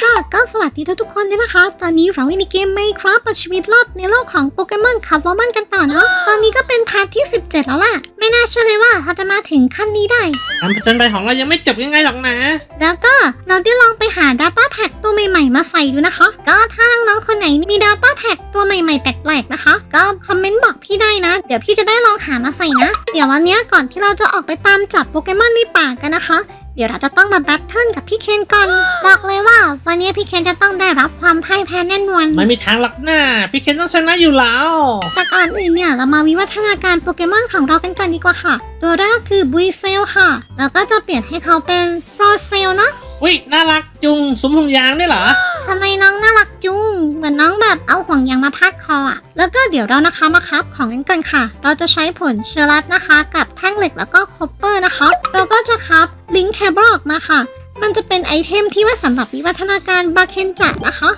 ค่ะก็สวัสดีทุกๆคนด้วยนะคะ ตอนนี้เราอยู่ในเกม Minecraft เอาชีวิตรอดในโลกของโปเกมอนคาร์บอมันกันต่อเนาะตอนนี้ก็เป็นพาร์ทที่ 17 แล้วล่ะ ไม่น่าเชื่อเลยว่าเราจะมาถึงขั้นนี้ได้การผจญภัยของเรายังไม่จบยังไงหรอกนะ แล้วก็เราได้ลองไปหา Data Pack ตัวใหม่ ๆ มาใส่ดูนะคะ ก็ถ้าน้องๆคนไหนมี Data Pack ตัวใหม่ๆ แปลกๆนะคะ ก็คอมเมนต์บอกพี่ได้นะ เดี๋ยวพี่จะได้ลองหามาใส่นะ เดี๋ยววันเนี้ยก่อนที่เราจะออกไปตามจับโปเกมอนในป่ากันนะคะ เดี๋ยวเราจะต้องมาแบทเทิลกับพี่เคนก่อน บอกเลยว่า วันนี้พี่เคนจะต้องได้รับความพ่ายแพ้แน่นอนไม่มีทางหรอกหน้าพี่เคนต้องชนะอยู่แล้ว แต่ก่อนอื่นเนี่ยเรามาวิวัฒนาการโปเกมอนของเรากันก่อนดีกว่าค่ะ ตัวแรกก็คือบุยเซลค่ะ แล้วก็จะเปลี่ยนให้เขาเป็นโรเซลเนาะวิน่ารักจุงสมพงยางได้วยเหรอ ทำไมน้องน่ารักจุงเหมือนน้องแบบเอาห่วงยางมาพาดคออะแล้วก็เดี๋ยวเรานะคะมาครับของกันกันค่ะ เราจะใช้ผลเชอรัสนะคะ กับแท่งเหล็กแล้วก็คอปเปอร์นะคะ เราก็จะครับลิงค์แคบออกมาค่ะ มันจะเป็นไอเทมที่ไว้สำหรับวิวัฒนาการบาเคนจัดนะคะ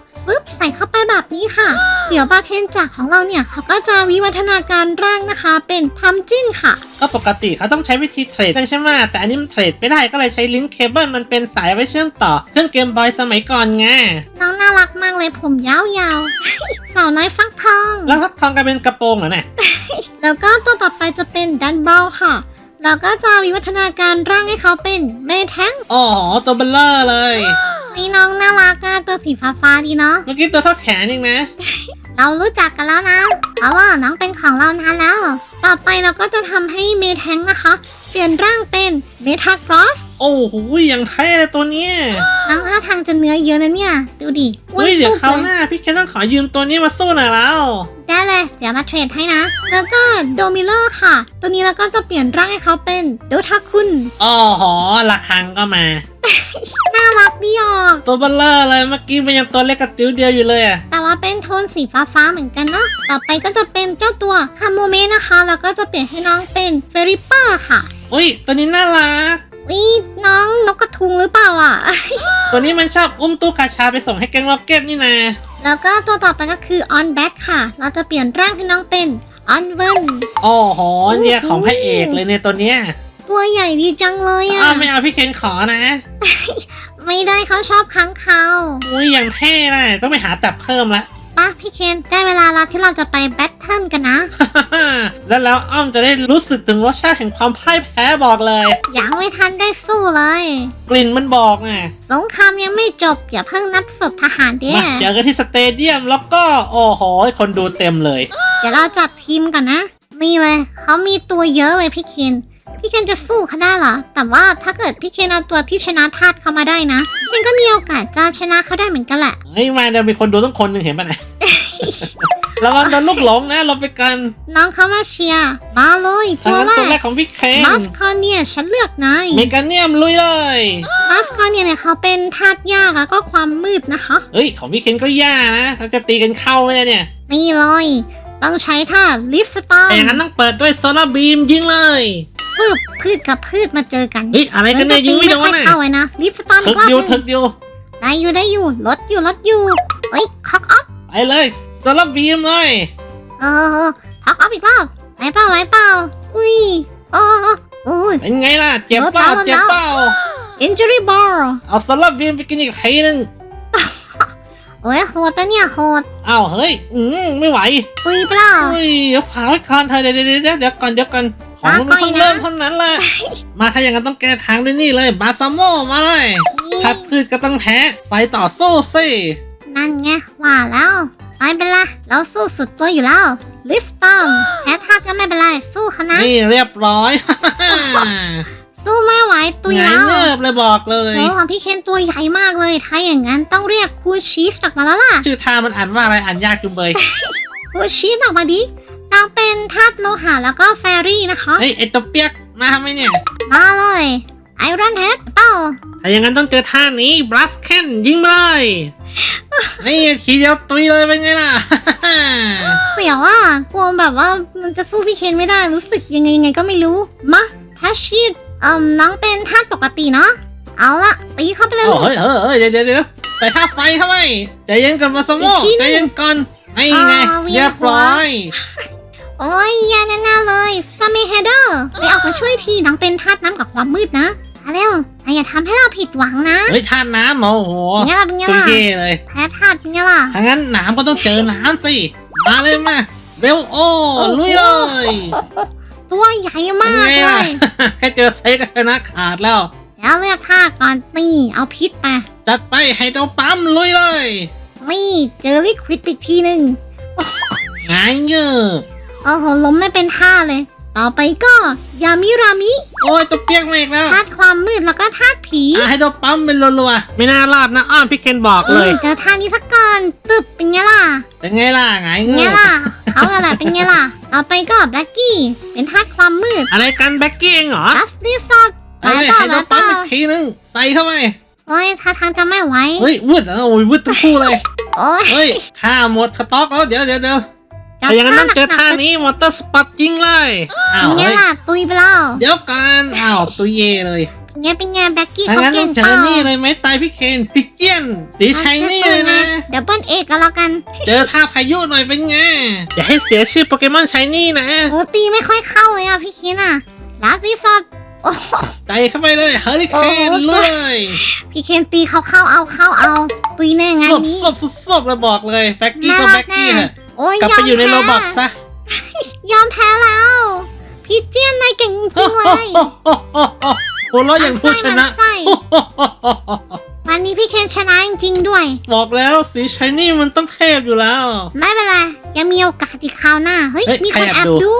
ใส่เข้าไปแบบนี้ค่ะ เดี๋ยวบาเคนจักของเราเนี่ยเขาก็จะวิวัฒนาการร่างนะคะ เป็นพัมจิ้นค่ะ ก็ปกติเขาต้องใช้วิธีเทรดกันใช่ไหมแต่อันนี้มันเทรดไม่ได้ก็เลยใช้ลิงก์เคเบิลมันเป็นสายไว้เชื่อมต่อเครื่องเกมบอยสมัยก่อนไงน้องน่ารักมากเลยผมยาวๆสาวน้อยฟักทอง แล้วทักทองกลายเป็นกระโปรงเหรอเนี่ยแล้วก็ตัวต่อไปจะเป็นดันบอลค่ะแล้วก็จะวิวัฒนาการร่างให้เขาเป็นเมแท้ง อ๋อ ตัวเบลเลอร์เลย นี่น้องน่ารักอะตัวสีฟ้าๆดีเนาะ เมื่อกี้ตัวเท่าแขนเองนะ เรารู้จักกันแล้วนะ เพราะว่าน้องเป็นของเรานานแล้ว ต่อไปเราก็จะทำให้เมแท้งนะคะ เปลี่ยนร่างเป็นเมทากรอส โอ้โหอย่างเท่เลยตัวเนี้ยน้องท่าทางจะเนื้อเยอะนะเนี่ย ดูดิอ้วนเฮ้ยเดี๋ยวตุ๊บคราวเลหยน้าพี่เคนต้องขอยืมตัวนี้มาสู้หน่อยแล้ว ได้เลย เดี๋ยวมาเทรดให้นะ แล้วก็โดมิเลอร์ค่ะ ตัวนี้เราก็จะเปลี่ยนร่างให้เขาเป็นโดทาคุนอ๋อหอระคังก็มา น่ารักดีออก ตัวเบลเลอร์เลยเมื่อกี้มันยังตัวเล็กกระติ้วเดียวอยู่เลยอะแต่ว่าเป็นโทนสีฟ้าฟ้าๆเหมือนกันเนาะ ต่อไปก็จะเป็นเจ้าตัวคาโมเมะนะคะ แล้วก็จะเปลี่ยนให้น้องเป็นเฟริปเปอร์ค่ะ อุ้ยตัวนี้น่ารัก วิน้องนกกระทุงหรือเปล่าอะ ตัวนี้มันชอบอุ้มตู้กาชาไปส่งให้แก๊งล็อกเก็ตนี่นะแล้วก็ตัวต่อไปก็คือออนแบ็คค่ะ เราจะเปลี่ยนร่างให้น้องเป็นออนเวนอ๋อหอเนี่ยของพระเอกเลยเนี่ยตัวเนี้ยตัวใหญ่ดีจังเลยอ้าอะวไม่เอาพี่เคนขอนะ ไม่ได้เขาชอบค้างคาว อุ้ยอย่างเท่นะต้องไปหาจับเพิ่มละ ป่ะพี่เคนได้เวลาแล้วที่เราจะไปแบทเทิลกันนะ แล้วแล้วอ้อมจะได้รู้สึกถึงรสชาติแห่งความพ่ายแพ้บอกเลย ยังไม่ทันได้สู้เลย กลิ่นมันบอกไงสงครามยังไม่จบ อย่าเพิ่งนับศพทหารเด้มาเจอกันที่สเตเดียมแล้วก็โอ้โหคนดูเต็มเลย เดี๋ยวเราจัดทีมกันนะ นี่เลยเขามีตัวเยอะเลยพี่เคน พี่เคนจะสู้เขาได้เหรอ แต่ว่าถ้าเกิดพี่เคนเอาตัวที่ชนะทาสเขามาได้นะพี่เคนก็มีโอกาสจะชนะเขาได้เหมือนกันแหละเฮ้ยมาเดี๋ยวมีคนดูต้องคนหนึ่งเห็นป่ะนะ ระวังโดนลูกหลงนะเราไปกันน้องเขามาเชียร์มาเลยทางตัวนั้นแรตัวแรกกของพี่เคนมาสคอนเนี่ยฉันเลือกนายเมกาเนียมลุยเลย มาสคอนเนี่ยเนี่ยเขาเป็นทาสยากแล้วก็ความมืดนะคะ เฮ้ยของพี่เคนก็ย่านะเราจะตีกันเข้าไหมเนี่ยนี่เลย ต้องใช้ท่าลิฟสตอร์แต่อย่างนั้นต้องเปิดด้วยโซลาร์บีมยิงเลย พืชพืชกับพืชมาเจอกันเฮ้ยอะไรกันเนี่ยยิงไม่โดนค่อยอะเข้าไว้นะลิฟสตอร์ถึอีกกรอบอหยู่นึงถึกอยู่ได้อยู่ได้อยู่ลดอยู่ลดอยู่เฮ้ยคอกออฟไปเลยโซลาร์บีมเลยเออคอกออฟอีกรอบไหวเปล่าไหวเปล่าอุ้ยโอ้โอ้ยเป็นไงล่ะเจ็บเปล่าลดแล้วเจ็บเปล่า injury bar เอาโซลาร์บีมไปกินอีกทีนึงโอ้ยโหดนะเนี่ยโหดอ้าวเฮ้ยอืมไม่ไหวปุยเปล่าเฮ้ยเดี๋ยวฝากไว้ก่อนเธอเดี๋ยวเดี๋ยวเดี๋ยวเดี๋ยวก่อนเดี๋ยวก่อน ของมันลาก่อนเพิ่งนะเริ่มเท่านั้นแหละมาถ้าอย่างนั้นต้องแก้ทางด้วยนี่เลยบาซาโมมาเลยถ้าพืชก็ต้องแพ้ไฟต่อสู้สินั่นไงว่าแล้วไม่เป็นไรเราสู้สุดตัวอยู่แล้วลิฟต์ตอมแพ้ท่าก็ไม่เป็นไรสู้เขานะนี่เรียบร้อยสู้ไม่ไหวตุยไงแล้วเงิบเลยบอกเลยโอ้ของพี่เคนตัวใหญ่มากเลย ถ้าอย่างนั้นต้องเรียกครูชีสออกมาแล้วล่ะ ชื่อทามันอ่านว่าอะไรอ่านยากจุงเบยครูชีสออกมาดิ นางเป็นธาตุโลหะแล้วก็แฟรี่นะคะเฮ้ยไอตัวเปียกมาทำไมเนี่ย มาเลยไอรอนเฮดเป้าถ้าอย่างนั้นต้องเจอท่านี้บลัสแคนยิงมาเลยนี่ทีเดียวตุยเลยเป็นไงล่ะ เสียวอะกลัวแบบว่ามันจะสู้พี่เคนไม่ได้รู้สึกยังไงยังไงก็ไม่รู้ มาแทชชีดเอ่มน้องเป็นธาตุปกติเนาะเอาละตีเข้าไปเลยโอ้ลูกเฮ้ยเฮ้ยเฮ้ยเดี๋ยวเดี๋ยวเดี๋ยวใส่ท่าไฟเข้าไปใจเย็นก่อนมาสโมอีกทีหนึ่ใจงเย็นก่อนไอ้ไงอ่าเวียนเรียบร้อย โอ้ยยาแน่ๆเลยซามิเฮเดอร์ไปออกมาช่วยทีน้องเป็นธาตุน้ำกับความมืดนะมาเร็วแทแต่อย่าทำให้เราผิดหวังนะเฮ้ยท่าน้ำเหรอโอ้โหเป็นไงล่ะเป็นไงตัวล่ะเย่เลยแพ้ธาตุเป็นไงล่ะถ้างั้นน้ำก็ต้องเจอน้ำสิ มาเลยมาเร็วโอ้โอ้โหลุยเลยตัวใหญ่มากเป็นไงเลล่ะยแค่เจอไซส์ก็ชนะขาดแล้วแล้วเลือกท่าก่อนนี่เอาพิษไปจัดไปไฮโดรปั๊มลุยเลยนี่เจอลิควิดอีกทีหนึ่งหายเงือ โอ้โหล้มไม่เป็นท่าเลย ต่อไปก็ยามิรามิโอ้ยตัวเปียกมาอีกแล้วธาตุความมืดแล้วก็ธาตุผีอะไฮโดรปั๊มเป็นรัวๆไม่น่ารอดนะอ้อนพี่เคนบอกเอเลอยเจอท่านี้สักก่อนตึบเป็นไงล่ะเป็นไงล่ะหงายเป็นเงืไงอกล่ะ เขาอะไรเป็นไงล่ะ ต่อไปก็แบล็กกี้ เป็นธาตุความมืดอะไรกันแบ็กกี้เองเหรอ ลัสตี้ซอดเอ้ยต่อไฮโดรแล้วปั๊ต่มออีกทีนึงใส่เข้าไปโอ้ยท่าทางจะไม่ไหว เฮ้ยวืดอะโอ้ยวืดทั้งคู่เลย โอ้ยเฮ้ยค่าหมดสต็อกแล้วเดี๋ยวเดี๋ยวเดี๋ยวจัด แต่อย่างนั้นต้องเจอหกๆท่านี้มอเตอร์สปอตยิงเลยอ้าวเป็นไงเฮ้ยล่ะตุยไปแล้วเดี๋ยวกันอ้าวตัวเย่เลยเป็นไงเป็นไงแบล็กกี้ถ้าเขางั้นเก่ต้องงเจเปอล่านี่เลยไหมตายพี่เคนพิกเจียนสีชัยนี่เลยนะ เดี๋ยวเบิ้ลเอกกันแล้วกัน เจอท่าพายุหน่อยเป็นไงอย่าให้เสียชื่อโปเกมอนชายนี่นะโอ้ตีไม่ค่อยเข้าเลยอะพี่คิดอะลัสตี้ซอดโอ้โหใจเข้าไปเลยเฮอริเคนโอ้โหเลยพี่เคนตีเขาเข้าเอาเข้าเอา ตุยแน่งานสบนี้สบสบสบแล้วบอกเลยแบ็กกี้ก็น่ารัแบ็กกกี้แน่เถอะ โอ้ยกลับยอไปมอยู่ในแพ้โรบอกซะยอมแพ้แล้ว พี่เจียนนายเก่งจริงๆเลย โอ้โหเราะอย่างผู้ชนะไส้วันนี้พี่เคนชนะจริงๆด้วย บอกแล้วสีชายนี่มันต้องเทพอยู่แล้ว ไม่เป็นไรยังมีโอกาสอีกคราวหน้า เฮ้ย เฮ้ยมีคนใครแอแอบบดู ดู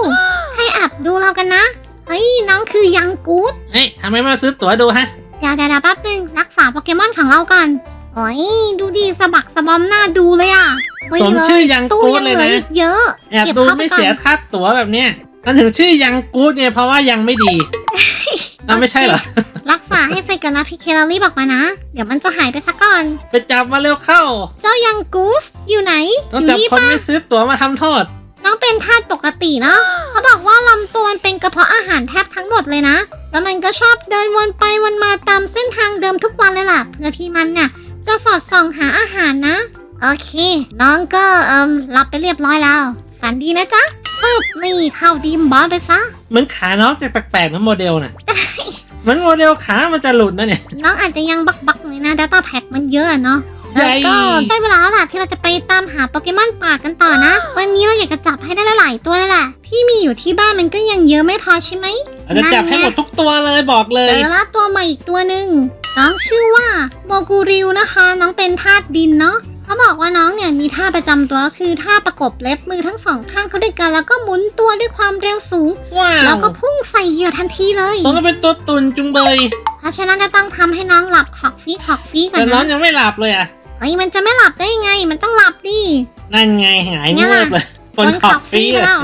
ให้แอบดูเรากันนะ เฮ้ย น้องคือยังกู๊ดเฮ้ยทำไมไม่มาซื้อตั๋วดูฮะ เดี๋ยวเดี๋ยวเดี๋ยวแป๊บนึงรักษาโปเกมอนของเราก่อน โอ้ยดูดีสะบักสะบอมหน้าดูเลยอะไม่สมเลชื่อยังตู้กู๊ดยังเลยเหลือนะ อีกเยอะแอบเก็บดูเข้าไปไม่ก่อนเสียค่าตั๋วแบบเนี้ยมันถึงชื่อยังกู๊ดไงเพราะว่ายังไม่ดีอะไม่ใช่เหรอ รักษาให้เสร็จก่อนนะพี่เคลรีบออกมานะ เดี๋ยวมันจะหายไปสักก่อน ไปจับมาเร็วเข้า เจ้ายังกูสอยู่ไหนต้องอยู่จับนี่คนปะไม่ซื้อตั๋วมาทำโทษ น้องเป็นทาสปกติเนาะเขาบอกว่าลำตัวมันเป็นกระเพาะอาหารแทบทั้งหมดเลยนะ แล้วมันก็ชอบเดินวนไปวนมาตามเส้นทางเดิมทุกวันเลยล่ะ เพื่อที่มันเนี่ย จะสอดส่องหาอาหารนะ โอเค น้องก็เอิมหลับไปเรียบร้อยแล้ว ฝันดีนะจ๊ะปึ๊บนี่เข้าดีมบอลไปซะ เหมือนขาน้องจะแปลกๆนะโมเดลน่ะเหมือนโมเดลขามันจะหลุดนะเนี่ย น้องอาจจะยังบักบักๆหน่อยนะ Data Pack มันเยอะอะเนาะใหญ่แล้วก็ได้เวลาแล้วล่ะที่เราจะไปตามหาโปเกมอนป่ากันต่อนะ วันนี้เราอยากจะจับให้ได้หลายๆตัวเลยแหละที่มีอยู่ที่บ้านมันก็ยังเยอะไม่พอใช่ไหมอาจจะจับให้หมดทุกตัวเลยบอกเลเจยอละตัวใหม่อีกตัวหนึ่ง น้องชื่อว่าโมกูริวนะคะ น้องเป็นธาตุดินเนาะเขาบอกว่าน้องเนี่ยมีท่าประจำตัวก็คือท่าประกบเล็บมือทั้งสองข้างเข้าด้วยกัน แล้วก็หมุนตัวด้วยความเร็วสูง ว้าแล้ววก็พุ่งใส่เหยื่อทันทีเลยต้องก็เป็นตัวตุนจุงเบย เพราะฉะนั้นจะต้องทำให้น้องหลับขอกฟีขอกฟีก่อแต่นน้องนะยังไม่หลับเลยอะ เฮ้ยมันจะไม่หลับได้ยังไง มันต้องหลับดิ นั่นไงหงายเนี่เงืยอบเลยคนคนขอบฟรีไปเลยแล้ว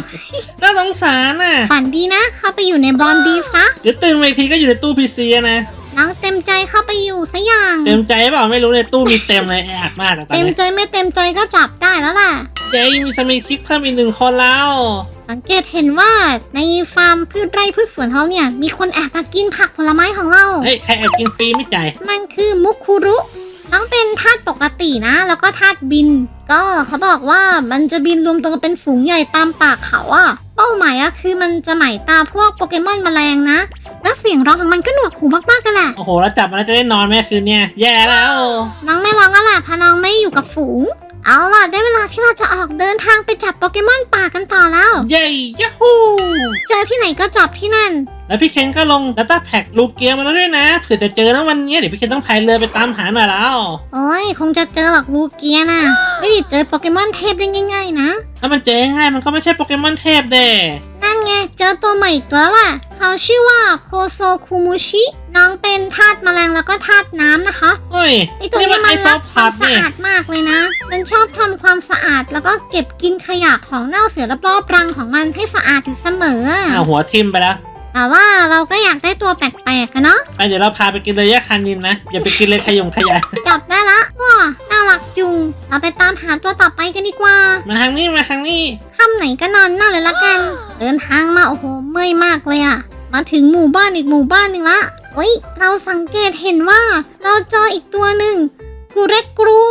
น่าสงสารน่ะ ฝันดีนะ เข้าไปอยู่ในบรอนดีซะ เดี๋ยวตื่นมาอีกทีก็อยู่ในตู้พีซีนะ น้องเต็มใจเข้าไปอยู่ซะอย่าง เต็มใจเปล่าไม่รู้ในตู้มีเต็มเลยแออัดมากอะตอนเต็มนี้ใจไม่เต็มใจก็จับได้แล้วล่ะเจ๊มีสมาชิกเพิ่มอีกหนึ่งคนแล้ว สังเกตเห็นว่าในฟาร์มพืชไร่พืชสวนเขาเนี่ย มีคนแอบมากินผักผลไม้ของเรา เฮ้ยใครแอบกินฟรีไม่จ่ายมันคือมุกคุรุ น้องเป็นธาตุปกตินะ แล้วก็ธาตุบิน ก็เขาบอกว่ามันจะบินรวมตัวกันเป็นฝูงใหญ่ตามป่าเขาอะเป้าหมายอะคือมันจะหมายตาพวกโปเกมอนแมลงนะแล้วเสียงร้องของมันก็หนวกหูมากๆกันแหละ โอ้โห แล้วจับมันแล้วจะได้นอนไหมคืนเนี้ยแย่แล้ว น้องไม่ร้องแล้วแหละเพราะน้องไม่อยู่กับฝูง เอาล่ะได้เวลาที่เราจะออกเดินทางไปจับโปเกมอนป่ากันต่อแล้ว เย้ยัฮูเจอที่ไหนก็จับที่นั่น แล้วพี่เคนก็ลง Data Pack ลูกเกียร์มาแล้วด้วยนะ เผื่อจะเจอนะวันนี้เดี๋ยวพี่เคนต้องพายเรือไปตามหาหน่อยแล้ว โอ้ยคงจะเจอหรอกลูเกียนะไม่ได้เจอโปเกมอนเทพได้ง่าย ๆ นะ ถ้ามันเจอง่ายมันก็ไม่ใช่โปเกมอนเทพเด้นั่นไงเจอตัวใหม่อีกตัวแล้วล่ะ เขาชื่อว่าโคโซคุมุชิ น้องเป็นธาตุแมลงแล้วก็ธาตุน้ำนะคะ เฮ้ยไอตัวนี่นี้มันไอมันซอรักคพวาอมดสะเนี่ยอาดมากเลยนะ มันชอบทำความสะอาดแล้วก็เก็บกินขยะของเน่าเสียรอบๆรังของมันให้สะอาดอยู่เสมออ้าวหัวทิมไปแล้วแต่ว่าเราก็อยากได้ตัวแปลกๆกันเนาะไปเดี๋ยวเราพาไปกินเลยยะคานินนะ อย่าไปกินเลยขยงขยะจับได้ละว้าน่ารักจุง เราไปตามหาตัวต่อไปกันดีกว่า มาทางนี้มาทางนี้ค่ำไหนก็นอนนั่นเลยละกัน เดินทางมาโอ้โหเมื่อยมากเลยอะ มาถึงหมู่บ้านอีกหมู่บ้านหนึ่งละเฮ้ย เราสังเกตเห็นว่า เราเจออีกตัวหนึ่งกูเรกกรู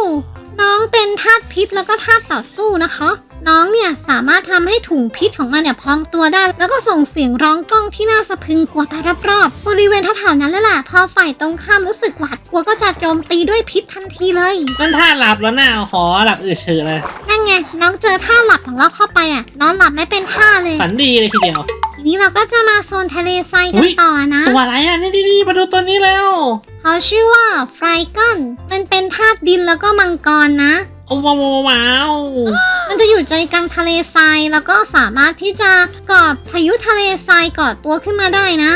น้องเป็นธาตุพิษแล้วก็ธาตุต่อสู้นะคะ น้องเนี่ยสามารถทำให้ถุงพิษของมันเนี่ยพองตัวได้ แล้วก็ส่งเสียงร้องก้องที่น่าสะพรึงกลัวตารอบๆบริเวณแถวๆนั้นแหละล่ะ พอฝ่ายตรงข้ามรู้สึกหวาดกลัวก็จะโจมตีด้วยพิษทันทีเลยนั่นท่าหลับแล้วนะหอหลับอืดเฉยเลย นั่นไงน้องเจอท่าหลับของเราเข้าไปอะนอนหลับไม่เป็นท่าเลย ฝันดีเลยทีเดียว ทีนี้เราก็จะมาโซนทะเลทรายอุ๊กันยต่อนะ ตัวอะไรอะนี่ดีๆมาดูตัวนี้แล้วเขาชื่อว่าไฟกอนมันเป็นธาตุดินแล้วก็มังกรนะโอ้ว้าวว้าวว้าวมันจะอยู่ใจกลางทะเลทรายแล้วก็สามารถที่จะก่อพายุทะเลทรายก่อตัวขึ้นมาได้นะ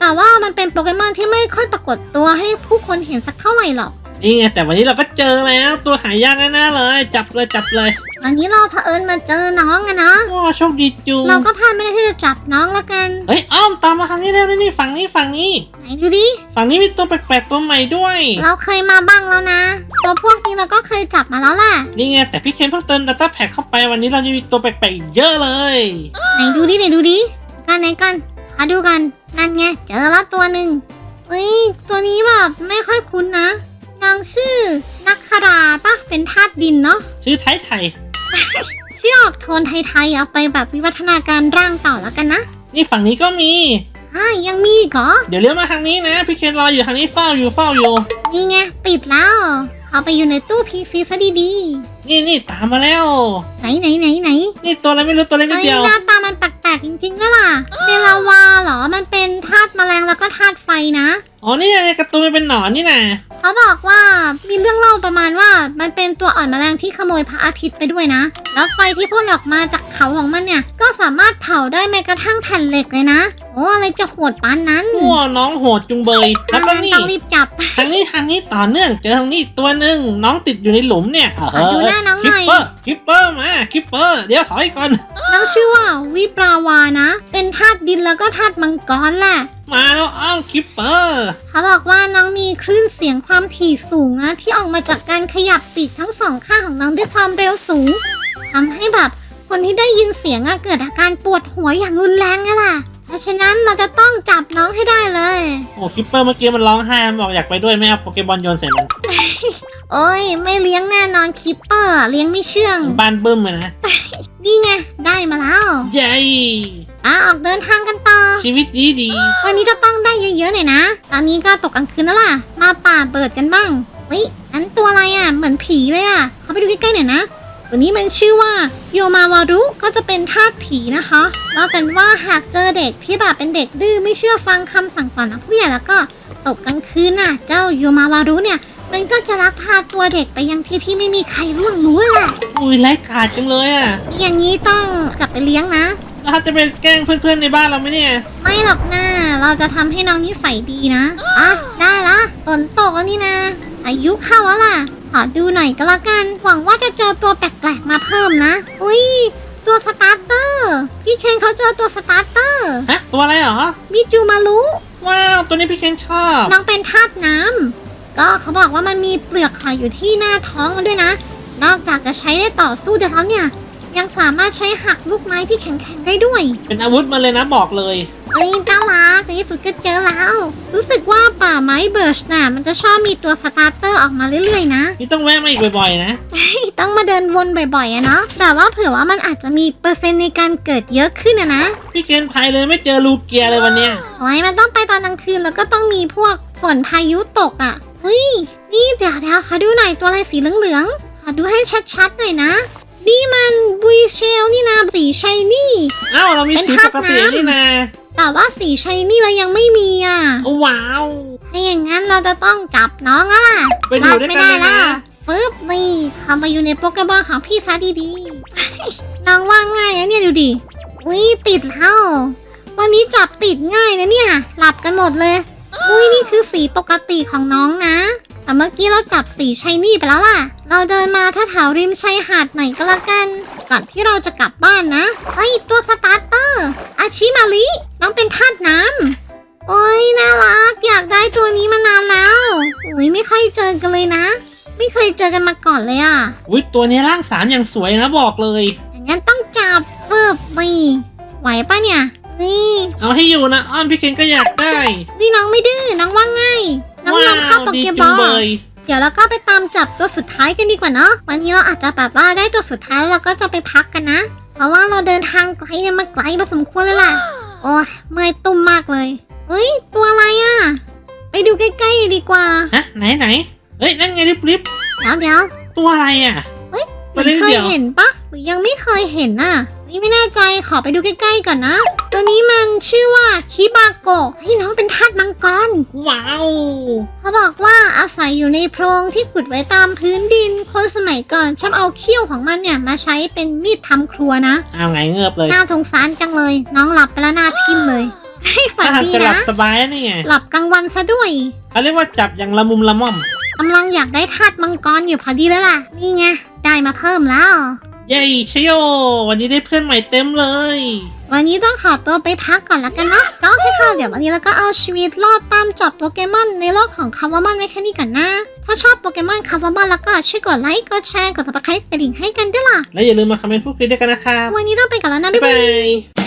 แต่ว่ามันเป็นโปเกมอนที่ไม่ค่อยปรากฏตัวให้ผู้คนเห็นสักเท่าไหร่หรอกนี่ไงแต่วันนี้เราก็เจอแล้วตัวหายากแน่ๆเลย จับเลยจับเลย วันนี้เราเผอิญมาเจอน้องอะเนาะโอ้โชคดีจูเราก็พลาดไม่ได้ที่จะจับน้องละกันเฮ้ยอ้อมตามมาทางนี้เร็วนี่นี่ฝั่งนี้ฝั่งนี้ ไหนดูดิ ฝั่งนี้มีตัวแปลกๆตัวใหม่ด้วย เราเคยมาบ้างแล้วนะ ตัวพวกนี้เราก็เคยจับมาแล้วแหละนี่ไงแต่พี่เคนเพิ่งเติม Data Pack เข้าไปวันนี้เราจะมีตัวแปลกๆอีกเยอะเลย ไหนดูดิไหนดูดิกันไหนกันหาดูกัน นั่นไงเจอแล้วตัวหนึ่งเฮ้ยตัวนี้แบบไม่ค่อยคุ้นนะนางชื่อนักคาราปะเป็นธาตุดินเนาะ ชื่อไทยไทย ชื่อออกโทนไทยๆเอาไปแบบวิวัฒนาการร่างต่อแล้วกันนะนี่ฝั่งนี้ก็มี อ่ายังมีอีกเหรอ เดี๋ยวเลี้ยวมาทางนี้นะ พี่เคนรออยู่ทางนี้เฝ้าอยู่เฝ้าอยู่ นี่ไงปิดแล้ว เอาไปอยู่ในตู้พีซีซะดีนี่นี่ตามมาแล้ว ๆ ไหนไหนไหนไหนนี่ตัวอะไรไม่รู้ตัวเล็กนิเฮ้ดยเดียว หน้าตามันแป ลกๆจริงๆด้วยล่ะเซลาวาเหรอมันเป็นธาตุแมลงแล้วก็ธาตุไฟนะ อ๋อนี่ไงการ์ตูนมันเป็นหนอนนี่นะเขาบอกว่ามีเรื่องเล่าประมาณว่ามันเป็นตัวอ่อนแมลงที่ขโมยพระอาทิตย์ไปด้วยนะ แล้วไฟที่พ่นออกมาจากเขาของมันเนี่ย ก็สามารถเผาได้แม้กระทั่งแผ่นเหล็กเลยนะโอ้อะไรจะโหดปานนั้นว้าน้องโหดจุงเบยแล้วก็งั้นนี่ต้องรีบจับทางนี้ทางนี้ต่อเนื่องเจอทางนี้อีกตัวหนึ่งน้องติดอยู่ในหลุมเนี่ยขอดูหน้าน้องหคิปน่อยเปอร์คิปเปอร์มาคิปเปอร์เดี๋ยวถอยก่อนน้องชื่อว่าวิปราวานะ เป็นธาตุดินแล้วก็ธาตุมังกรแหละมาแล้วอ้อมคิปเปอร์เขาบอกว่าน้องมีคลื่นเสียงความถี่สูงนะที่ออกมาจากการขยับปีกทั้งสองข้างของน้องด้วยความเร็วสูงทำให้แบบคนที่ได้ยินเสียงอะเกิดอาการปวดหัวอย่างรุนแรงอะล่ะ เพราะฉะนั้นเราจะต้องจับน้องให้ได้เลย โอ้คิปเปอร์เมื่อกี้มันร้องไห้มันบอกอยากไปด้วยไม่เอาโปเกมอนโยนใส่มันโอ้ย ไม่เลี้ยงแน่นอนคิปเปอร์เลี้ยงไม่เชื่อง บ้านบึ้มเลยนะนี่ไง ได้มาแล้วเย้อะออกเดินทางกันต่อ ชีวิตดีดี วันนี้ก็ต้องได้เยอะๆหน่อยนะ ตอนนี้ก็ตกกลางคืนแล้วล่ะ มาป่าเปิดกันบ้างเฮ้ยอันตัวอะไรอะ เหมือนผีเลยอะ เขาไปดูใกล้ๆหน่อยนะ ตัวนี้มันชื่อว่าโยมาวารุก็จะเป็นทาสผีนะคะว่ากันว่าหากเจอเด็กที่แบบเป็นเด็กดื้อไม่เชื่อฟังคำสั่งสอนของผู้ใหญ่แล้วก็ตกกลางคืนน่ะ เจ้าโยมาวารุเนี่ยมันก็จะลักพาตัวเด็กไปยังที่ที่ไม่มีใครร่วงรู้แหละอุ้ยไร้กาดจังเลยอะ อย่างนี้ต้องจับไปเลี้ยงนะแล้วเขาจะไปแกล้งเพื่อนๆในบ้านเราไหมเนี่ย ไม่หรอกนะเราจะทำให้น้องนิสัยดีนะอะได้ละฝนตกแล้วนี่นะ อายุเข้าแล้วล่ะ ขอดูหน่อยก็แล้วกัน หวังว่าจะเจอตัวแปลกๆมาเพิ่มนะ อุ้ย ตัวสตาร์เตอร์ พี่เคนเขาเจอตัวสตาร์เตอร์ฮะตัวอะไรเหรอ มิจูมารุว้าว ตัวนี้พี่เคนชอบน้องเป็นทาสน้ำ ก็เขาบอกว่ามันมีเปลือกหอยอยู่ที่หน้าท้องมันด้วยนะ นอกจากจะใช้ได้ต่อสู้ได้แล้วเนี่ย ยังสามารถใช้หักลูกไม้ที่แข็งๆได้ด้วยเป็นอาวุธมาเลยนะบอกเลย เอ้ยน่ารักในที่สุดก็เจอแล้ว รู้สึกว่าป่าไม้เบิร์ชน่ะมันจะชอบมีตัวสตาร์เตอร์ออกมาเรื่อยๆนะ นี่ต้องแวะมาอีกบ่อยๆนะ ต้องมาเดินวนบ่อยๆอะเนาะแบบว่าเผื่อว่ามันอาจจะมีเปอร์เซ็นต์ในการเกิดเยอะขึ้นอะนะพี่เคนพายเลยไม่เจอลูเกียเลยวันเนี้ยโอ้ยมันต้องไปตอนกลางคืนแล้วก็ต้องมีพวกฝนพายุตกอะเฮ้ยนี่เดี๋ยวเดี๋ยวขอดูหน่อยตัวอะไรสีเหลืองๆขอดูให้ชัดๆหน่อยนะ นี่มันบุยเชลนี่นะสีชายนี่เอ้าเรามีเป็นสีธาปตุกติน้ำนี่นะแต่ว่าสีชายนี่เรายังไม่มีอะโอ้ว้าวถ้าอย่างนั้นเราจะต้องจับน้องแล้วล่ะไปอยู่ด้วยกันเลยนะฟึบนี่เข้ามาอยู่ในโปเกมอนของพี่ซะดีๆน้องว่าง่ายนะเนี่ยดูดิอุ้ยติดแล้ววันนี้จับติดง่ายนะเนี่ย หลับกันหมดเลย อุ้ยนี่คือสีปกติของน้องนะ แต่เมื่อกี้เราจับสีชายนี่ไปแล้วล่ะ เราเดินมาถ้าแถวริมชายหาดหน่อยก็แล้วกัน ก่อนที่เราจะกลับบ้านนะเฮ้ยตัวสตาร์เตอร์ อาชิมาริน้องเป็นทาสน้ำโอ้ยน่ารักอยากได้ตัวนี้มานานแล้วอุ้ยไม่ค่อยเจอกันเลยนะ ไม่เคยเจอกันมาก่อนเลยอะอุ้ยตัวนี้ร่างสามอย่างสวยนะบอกเลยอย่างนั้นต้องจับเพิ่มนี่ไหวปะเนี่ยนี่เอาให้อยู่นะอ้อนพี่เคนก็อยากได้นี่น้องไม่ดื้อน้องว่าง่ายน้องว้าลองเข้าวโปดีเกจุบองเบลย เดี๋ยวเราก็ไปตามจับตัวสุดท้ายกันดีกว่าเนาะวันนี้เราอาจจะแบบว่าได้ตัวสุดท้ายแล้วเราก็จะไปพักกันนะ เพราะว่าเราเดินทางไกลมาไกลพอสมควรเลยล่ะโอ้ยเมื่อยตุ้มมากเลยเฮ้ย ตัวอะไรอะ่ะไปดูใกล้ๆดีกว่าฮะไหนไหนเฮ้ยนั่นไงริบริบเดี๋ยวเดี๋ยวตัวอะไรอะเฮ้ยตัวเล็กเคยเดียวเห็นปะหรือยังไม่เคยเห็นน่ะ นี่ไม่แน่ใจขอไปดูใกล้ๆก่อนนะ ตัวนี้มันชื่อว่าคิบาโกะให้น้องเป็นทาสมังกร ว้าว เขาบอกว่าอาศัยอยู่ในโพรงที่ขุดไว้ตามพื้นดิน คนสมัยก่อนชอบเอาเขี้ยวของมันเนี่ยมาใช้เป็นมีดทำครัวนะ เอาไงเงือบเลยน่าสงสารจังเลย น้องหลับไปแล้วหน้าทิ่มเลย ให้ฝันถ้าดีจะหลันะ บสบายนะเนี่ยหลับกลางวันซะด้วย เขาเรียกว่าจับอย่างละมุมละม่อม กำลังอยากได้ทาสมังกรอยู่พอดีแล้วล่ะ นี่ไง ได้มาเพิ่มแล้ว เย้ชโย วันนี้ได้เพื่อนใหม่เต็มเลย วันนี้ต้องขอตัวไปพักก่อนละกันเนาะก็โอเคค่ะเดี๋ยววันนี้เราก็เอาชีวิตรอดตามจับโปเกมอนในโลกของคาวามอนไว้แค่นี้ก่อนนะ ถ้าชอบโปเกมอนคาวามอนแล้วก็ช่วยกดไลค์ กดแชร์ กด subscribe กระดิ่งให้กันด้วยล่ะ และอย่าลืมมาคอมเมนต์พูดคุยด้วยกันนะครับวันนี้ต้องไปก่อนแล้วนะบ๊าบ๊ายยบาบายย